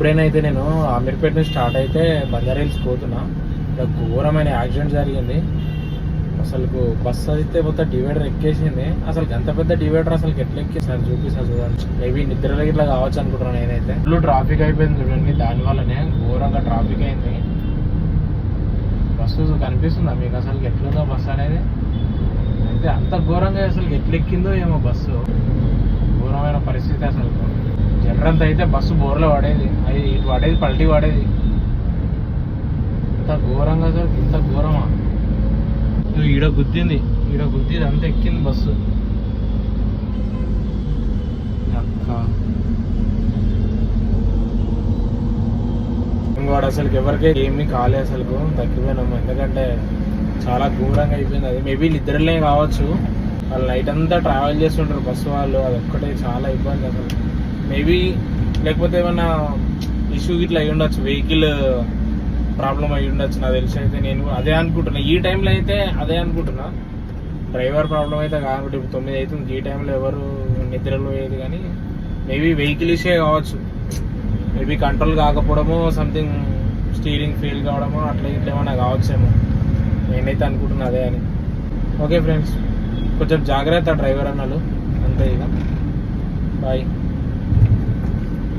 ఇప్పుడైనా అయితే నేను అమీర్పేట నుంచి స్టార్ట్ అయితే బంజారీల్స్ పోతున్నా. ఇక్కడ ఘోరమైన యాక్సిడెంట్ జరిగింది. అసలు బస్సు అయితే మొత్తం డివైడర్ ఎక్కేసింది. అసలు ఎంత పెద్ద డివైడర్ అసలు ఎట్లా ఎక్కేసారు చూపిస్తారు చూడండి. మేబీ నిద్రలో ఇట్లా కావచ్చు అనుకుంటున్నాను నేనైతే. ఫుల్ ట్రాఫిక్ అయిపోయింది చూడండి. దాని వల్లనే ఘోరంగా ట్రాఫిక్ అయింది. బస్సు కనిపిస్తుందా మీకు? అసలు ఎట్లుందో బస్సు అనేది? అయితే అంత ఘోరంగా అసలు ఎట్లా ఎక్కిందో ఏమో బస్సు. ఘోరమైన పరిస్థితి అసలు జనరంతా అయితే బస్సు బోర్లో పడేది అది ఇటు పడేది పల్టీ పడేది. ఇంత ఘోరంగా సార్ ఇంత ఘోరమా? ఈడ గుద్దింది ఈడ గుద్దిది అంత ఎక్కింది బస్సు. అక్క. ఇంకోటి అసలు ఎవరికి ఏమీ కాలే అసలు తగ్గిపోయినాము. ఎందుకంటే చాలా ఘోరంగా అయిపోయింది. అది మేబీ నిద్రలే కావచ్చు. వాళ్ళు నైట్ అంతా ట్రావెల్ చేస్తుంటారు బస్సు వాళ్ళు అది ఒక్కటే చాలా ఇబ్బంది అసలు. మేబీ లేకపోతే ఏమైనా ఇష్యూ ఇట్లా అయి ఉండొచ్చు వెహికల్ uh, ప్రాబ్లం అయి ఉండొచ్చు నాకు తెలిసి అయితే నేను అదే అనుకుంటున్నా. ఈ టైంలో అయితే అదే అనుకుంటున్నా. డ్రైవర్ ప్రాబ్లం అయితే కాకుండా ఇప్పుడు తొమ్మిది అవుతుంది. ఈ టైంలో ఎవరు నిద్రలో లేదు కానీ మేబీ వెహికల్ ఇష్యూ కావచ్చు. మేబీ కంట్రోల్ కాకపోవడము సంథింగ్ స్టీరింగ్ ఫెయిల్ కావడము అట్లా ఇట్లా ఏమైనా కావచ్చేమో. నేనైతే అనుకుంటున్నా అదే అని. ఓకే ఫ్రెండ్స్ కొంచెం జాగ్రత్త డ్రైవర్ అన్నాడు అంతే ఇక. బాయ్